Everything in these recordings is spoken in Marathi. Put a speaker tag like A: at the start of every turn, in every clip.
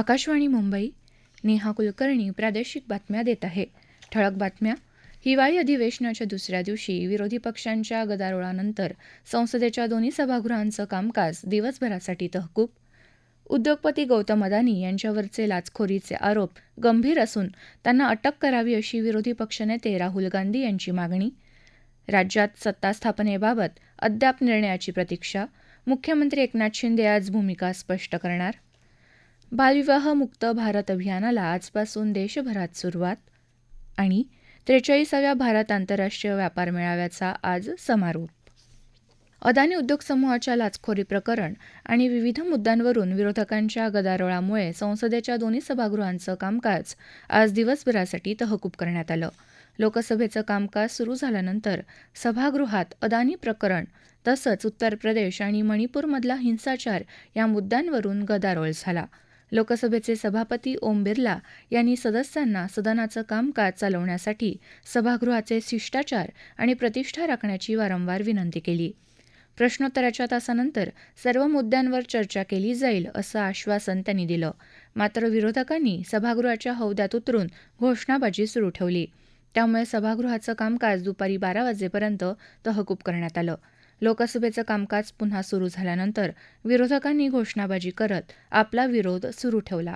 A: आकाशवाणी मुंबई नेहा कुलकर्णी प्रादेशिक बातम्या देत आहे ठळक बातम्या हिवाळी अधिवेशनाच्या दुसऱ्या दिवशी विरोधी पक्षांच्या गदारोळानंतर संसदेच्या दोन्ही सभागृहांचं कामकाज दिवसभरासाठी तहकूब उद्योगपती गौतम अदानी यांच्यावरचे लाचखोरीचे आरोप गंभीर असून त्यांना अटक करावी अशी विरोधी पक्षनेते राहुल गांधी यांची मागणी राज्यात सत्ता स्थापनेबाबत अद्याप निर्णयाची प्रतीक्षा मुख्यमंत्री एकनाथ शिंदे आज भूमिका स्पष्ट करणार मुक्त भारत अभियानाला आजपासून देशभरात सुरुवात आणि त्रेचाळीसाव्या भारत आंतरराष्ट्रीय व्यापार मेळाव्याचा आज समारोप अदानी उद्योग समूहाच्या लाचखोरी प्रकरण आणि विविध मुद्द्यांवरून विरोधकांच्या गदारोळामुळे संसदेच्या दोन्ही सभागृहांचं कामकाज आज दिवसभरासाठी तहकूब करण्यात आलं लोकसभेचं कामकाज सुरू झाल्यानंतर सभागृहात अदानी प्रकरण तसंच उत्तर प्रदेश आणि मणिपूरमधला हिंसाचार या मुद्द्यांवरून गदारोळ झाला लोकसभेचे सभापती ओम बिर्ला यांनी सदस्यांना सदनाचं कामकाज चालवण्यासाठी सभागृहाचे शिष्टाचार आणि प्रतिष्ठा राखण्याची वारंवार विनंती केली प्रश्नोत्तराच्या तासानंतर सर्व मुद्द्यांवर चर्चा केली जाईल असं आश्वासन त्यांनी दिलं मात्र विरोधकांनी सभागृहाच्या हौद्यात उतरून घोषणाबाजी सुरू ठेवली त्यामुळे सभागृहाचं कामकाज दुपारी बारा वाजेपर्यंत तहकूब करण्यात आलं लोकसभेचं कामकाज पुन्हा सुरू झाल्यानंतर विरोधकांनी घोषणाबाजी करत आपला विरोध सुरू ठेवला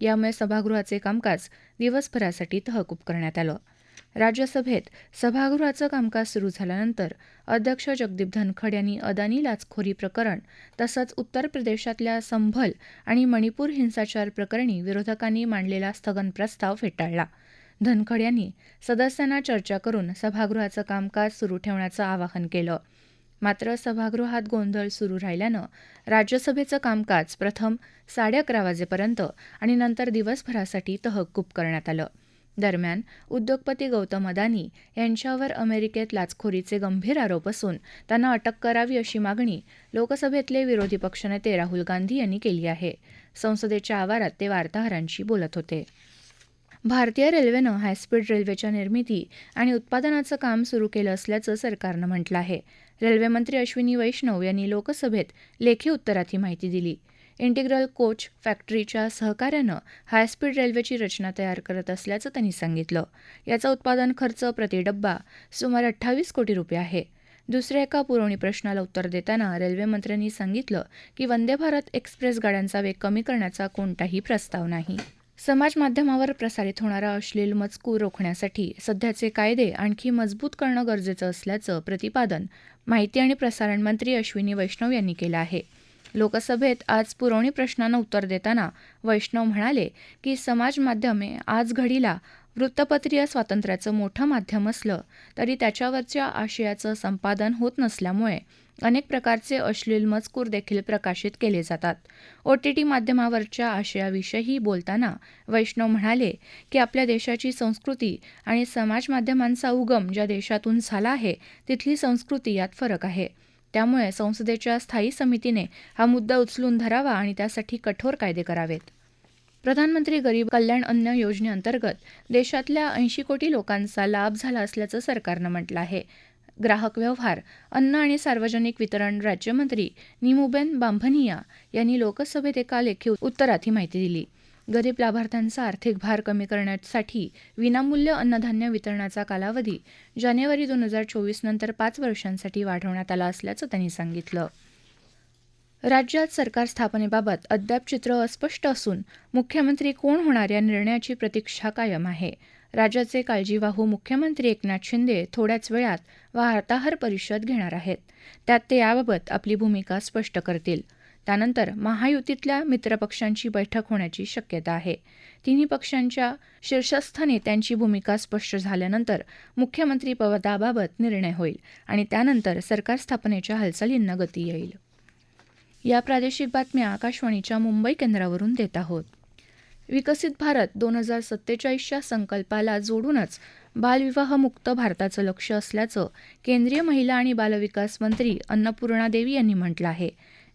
A: यामुळे सभागृहाचे कामकाज दिवसभरासाठी तहकूब करण्यात आलं राज्यसभेत सभागृहाचं कामकाज सुरू झाल्यानंतर अध्यक्ष जगदीप धनखड यांनी अदानी लाचखोरी प्रकरण तसंच उत्तर प्रदेशातल्या संभल आणि मणिपूर हिंसाचार प्रकरणी विरोधकांनी मांडलेला स्थगन प्रस्ताव फेटाळला धनखड यांनी सदस्यांना चर्चा करून सभागृहाचं कामकाज सुरू ठेवण्याचं आवाहन केलं मात्र सभागृहात गोंधळ सुरू राहिल्यानं राज्यसभेचं कामकाज प्रथम साडे अकरा वाजेपर्यंत आणि नंतर दिवसभरासाठी तहकूब करण्यात आलं दरम्यान उद्योगपती गौतम अदानी यांच्यावर अमेरिकेत लाचखोरीचे गंभीर आरोप असून त्यांना अटक करावी अशी मागणी लोकसभेतले विरोधी पक्षनेते राहुल गांधी यांनी केली आहे संसदेच्या आवारात ते वार्ताहरांशी बोलत होते भारतीय रेल्वेनं हायस्पीड रेल्वेच्या निर्मिती आणि उत्पादनाचं काम सुरू केलं असल्याचं सरकारनं म्हटलं आहे रेल्वेमंत्री अश्विनी वैष्णव यांनी लोकसभेत लेखी उत्तरात ही माहिती दिली इंटिग्रल कोच फॅक्टरीच्या सहकार्यानं हायस्पीड रेल्वेची रचना तयार करत असल्याचं त्यांनी सांगितलं याचा उत्पादन खर्च प्रति डब्बा सुमारे अठ्ठावीस कोटी रुपये आहे दुसऱ्या एका पुरवणी प्रश्नाला उत्तर देताना रेल्वेमंत्र्यांनी सांगितलं की वंदे भारत एक्सप्रेस गाड्यांचा वेग कमी करण्याचा कोणताही प्रस्ताव नाही समाज माध्यमावर प्रसारित होणारा अश्लील मजकूर रोखण्यासाठी सध्याचे कायदे आणखी मजबूत करणं गरजेचं असल्याचं प्रतिपादन माहिती आणि प्रसारण मंत्री अश्विनी वैष्णव यांनी केलं आहे लोकसभेत आज पुरवणी प्रश्नांना उत्तर देताना वैष्णव म्हणाले की समाज माध्यमे आज घडीला वृत्तपत्रीय स्वातंत्र्याचं मोठं माध्यम असलं तरी त्याच्यावरच्या आशयाचं संपादन होत नसल्यामुळे अनेक प्रकारचे अश्लील मजकूर देखील प्रकाशित केले जातात ओ टी टी माध्यमावरच्या आशयाविषयी बोलताना वैष्णव म्हणाले की आपल्या देशाची संस्कृती आणि समाज माध्यमांचा उगम ज्या देशातून झाला आहे तिथली संस्कृती यात फरक आहे त्यामुळे संसदेच्या स्थायी समितीने हा मुद्दा उचलून धरावा आणि त्यासाठी कठोर कायदे करावेत प्रधानमंत्री गरीब कल्याण अन्न योजनेअंतर्गत देशातल्या ऐंशी कोटी लोकांचा लाभ झाला असल्याचं सरकारनं म्हटलं आहे ग्राहक व्यवहार अन्न आणि सार्वजनिक वितरण राज्यमंत्री निमुबेन बांभनिया यांनी लोकसभेत एका लेखी उत्तरात ही माहिती दिली गरीब लाभार्थ्यांचा आर्थिक भार कमी करण्यासाठी विनामूल्य अन्नधान्य वितरणाचा कालावधी जानेवारी दोन हजार चोवीस नंतर पाच वर्षांसाठी वाढवण्यात आला असल्याचं त्यांनी सांगितलं राज्यात सरकार स्थापनेबाबत अद्याप चित्र अस्पष्ट असून मुख्यमंत्री कोण होणार या निर्णयाची प्रतीक्षा कायम आहे राज्याचे काळजीवाहू मुख्यमंत्री एकनाथ शिंदे थोड्याच वेळात वार्ताहर परिषद घेणार आहेत त्यात ते याबाबत आपली भूमिका स्पष्ट करतील त्यानंतर महायुतीतल्या मित्रपक्षांची बैठक होण्याची शक्यता आहे तिन्ही पक्षांच्या शीर्षस्थ नेत्यांची भूमिका स्पष्ट झाल्यानंतर मुख्यमंत्री पदाबाबत निर्णय होईल आणि त्यानंतर सरकार स्थापनेच्या हालचालींना गती येईल या प्रादेशिक बातम्या आकाशवाणीच्या मुंबई केंद्रावरून देत आहोत विकसित भारत दोन हजार सत्तेचाळीसच्या संकल्पाला जोडूनच बालविवाहमुक्त भारताचं लक्ष असल्याचं केंद्रीय महिला आणि बालविकास मंत्री अन्नपूर्णा देवी यांनी म्हटलं आहे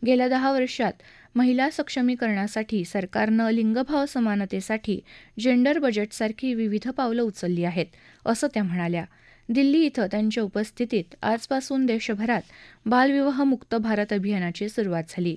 A: गेल्या दहा वर्षात महिला सक्षमीकरणासाठी सरकारनं लिंगभाव समानतेसाठी जेंडर बजेटसारखी विविध पावलं उचलली आहेत असं त्या म्हणाल्या दिल्ली इथं त्यांच्या उपस्थितीत आजपासून देशभरात बालविवाहमुक्त भारत अभियानाची सुरुवात झाली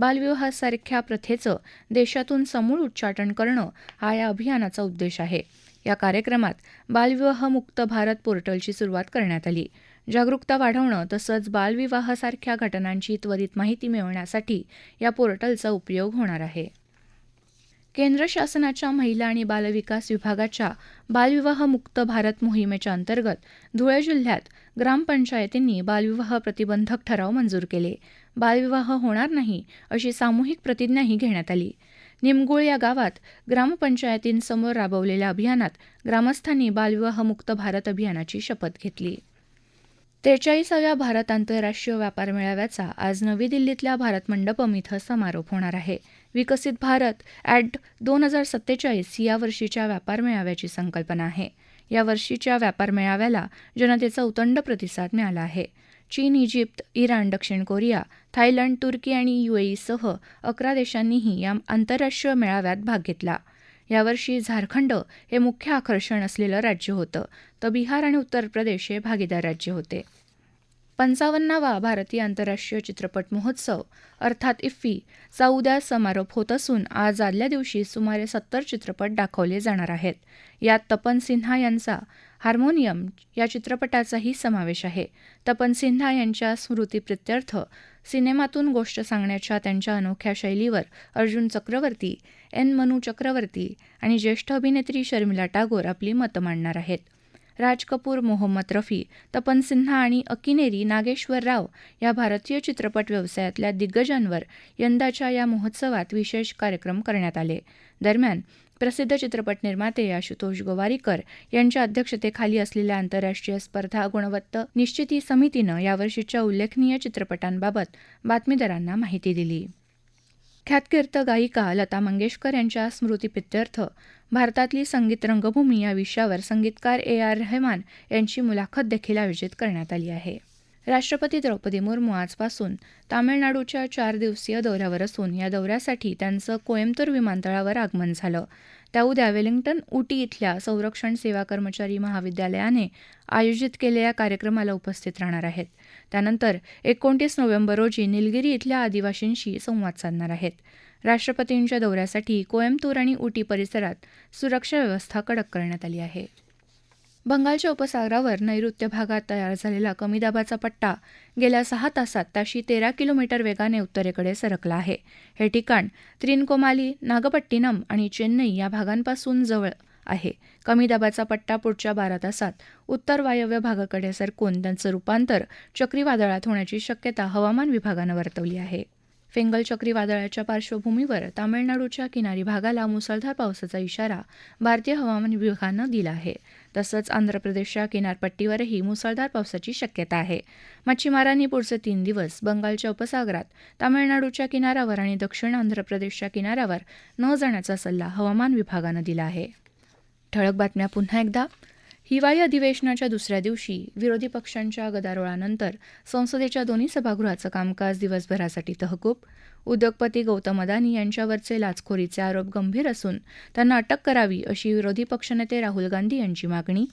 A: बालविवाहासारख्या प्रथेचं देशातून समूळ उच्चाटन करणं हा या अभियानाचा उद्देश आहे या कार्यक्रमात बालविवाहमुक्त भारत पोर्टलची सुरुवात करण्यात आली जागरूकता वाढवणं तसंच बालविवाहासारख्या घटनांची त्वरित माहिती मिळवण्यासाठी या पोर्टलचा उपयोग होणार आहे केंद्र शासनाच्या महिला आणि बालविकास विभागाच्या बालविवाह मुक्त भारत मोहिमेच्या अंतर्गत धुळे जिल्ह्यात ग्रामपंचायतींनी बालविवाह प्रतिबंधक ठराव मंजूर केले बालविवाह होणार नाही अशी सामूहिक प्रतिज्ञाही घेण्यात आली निमगुळ या गावात ग्रामपंचायतींसमोर राबवलेल्या अभियानात ग्रामस्थांनी बालविवाह मुक्त भारत अभियानाची शपथ घेतली त्रेचाळीसाव्या भारत आंतरराष्ट्रीय व्यापार मेळाव्याचा आज नवी दिल्लीतल्या भारत मंडपम इथं समारोप होणार आहे विकसित भारत ॲट दोन हजार सत्तेचाळीस या वर्षीच्या व्यापार मेळाव्याची संकल्पना आहे या वर्षीच्या व्यापार मेळाव्याला जनतेचा उतंड प्रतिसाद मिळाला आहे चीन इजिप्त इराण दक्षिण कोरिया थायलंड तुर्की आणि युएईसह अकरा देशांनीही या आंतरराष्ट्रीय मेळाव्यात भाग घेतला यावर्षी झारखंड हे मुख्य आकर्षण असलेलं राज्य होतं तर बिहार आणि उत्तर प्रदेश हे भागीदार राज्य होते पंचावन्नावा भारतीय आंतरराष्ट्रीय चित्रपट महोत्सव अर्थात इफ्फी चा उद्या समारोप होत असून आज आदल्या दिवशी सुमारे सत्तर चित्रपट दाखवले जाणार आहेत यात तपन सिन्हा यांचा हार्मोनियम या चित्रपटाचाही समावेश आहे तपन सिन्हा यांच्या स्मृतीप्रित्यर्थ सिनेमातून गोष्ट सांगण्याच्या त्यांच्या अनोख्या शैलीवर अर्जुन चक्रवर्ती एन मनू चक्रवर्ती आणि ज्येष्ठ अभिनेत्री शर्मिला टागोर आपली मतं मांडणार आहेत राज कपूर मोहम्मद रफी तपन सिन्हा आणि अकिनेरी नागेश्वर राव या भारतीय चित्रपट व्यवसायातल्या दिग्गजांवर यंदाच्या या महोत्सवात विशेष कार्यक्रम करण्यात आले दरम्यान प्रसिद्ध चित्रपट निर्माते आशुतोष गोवारीकर यांच्या अध्यक्षतेखाली असलेल्या आंतरराष्ट्रीय स्पर्धा गुणवत्ता निश्चिती समितीनं यावर्षीच्या उल्लेखनीय चित्रपटांबाबत बातमीदारांना माहिती दिली ख्यातकीर्त गायिका लता मंगेशकर यांच्या स्मृतीप्रित्यर्थ भारतातली संगीत रंगभूमी या विषयावर संगीतकार ए आर रहमान यांची मुलाखत देखील आयोजित करण्यात आली आहे राष्ट्रपती द्रौपदी मुर्मू आजपासून तामिळनाडूच्या चार दिवसीय दौऱ्यावर असून या दौऱ्यासाठी त्यांचं कोयमतूर विमानतळावर आगमन झालं त्या उद्या वेलिंग्टन उटी इथल्या संरक्षण सेवा कर्मचारी महाविद्यालयाने आयोजित केलेल्या कार्यक्रमाला उपस्थित राहणार आहेत त्यानंतर एकोणतीस नोव्हेंबर रोजी निलगिरी इथल्या आदिवासींशी संवाद साधणार आहेत राष्ट्रपतींच्या दौऱ्यासाठी कोयंबतूर आणि उटी परिसरात सुरक्षा व्यवस्था कडक करण्यात आली आहे बंगालच्या उपसागरावर नैऋत्य भागात तयार झालेला कमी दाबाचा पट्टा गेल्या सहा तासात ताशी तेरा किलोमीटर वेगाने उत्तरेकडे सरकला आहे हे ठिकाण त्रिनकोमाली नागपट्टिनम आणि चेन्नई या भागांपासून जवळ आहे कमी दाबाचा पट्टा पुढच्या बारा तासात उत्तर वायव्य भागाकडे सरकून त्यांचं रुपांतर चक्रीवादळात होण्याची शक्यता हवामान विभागानं वर्तवली आहे फेंगल चक्रीवादळाच्या पार्श्वभूमीवर तामिळनाडूच्या किनारी भागाला मुसळधार पावसाचा इशारा भारतीय हवामान विभागानं दिला आहे तसंच आंध्र प्रदेशच्या किनारपट्टीवरही मुसळधार पावसाची शक्यता आहे मच्छीमारांनी पुढचे तीन दिवस बंगालच्या उपसागरात तामिळनाडूच्या किनाऱ्यावर आणि दक्षिण आंध्र प्रदेशच्या किनाऱ्यावर न जाण्याचा सल्ला हवामान विभागानं दिला आहे ठळक बातम्या पुन्हा एकदा हिवाळी अधिवेशनाच्या दुसऱ्या दिवशी विरोधी पक्षांच्या गदारोळानंतर संसदेच्या दोन्ही सभागृहाचं कामकाज दिवसभरासाठी तहकूब उद्योगपती गौतम अदानी यांच्यावरचे लाचखोरीचे आरोप गंभीर असून त्यांना अटक करावी अशी विरोधी पक्षनेते राहुल गांधी यांची मागणी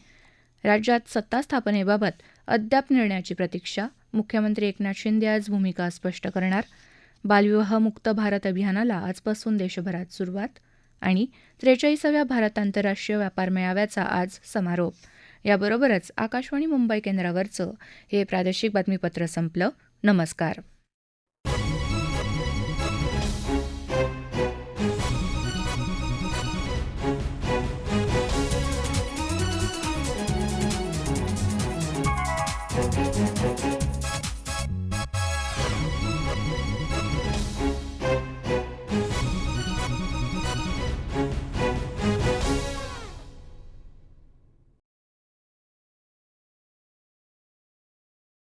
A: राज्यात सत्ता स्थापनेबाबत अद्याप निर्णयाची प्रतीक्षा मुख्यमंत्री एकनाथ शिंदे आज भूमिका स्पष्ट करणार बालविवाह मुक्त भारत अभियानाला आजपासून देशभरात सुरुवात आणि त्रेचाळीसाव्या भारत आंतरराष्ट्रीय व्यापार मेळाव्याचा आज समारोप याबरोबरच आकाशवाणी मुंबई केंद्रावरचं हे प्रादेशिक बातमीपत्र संपलं नमस्कार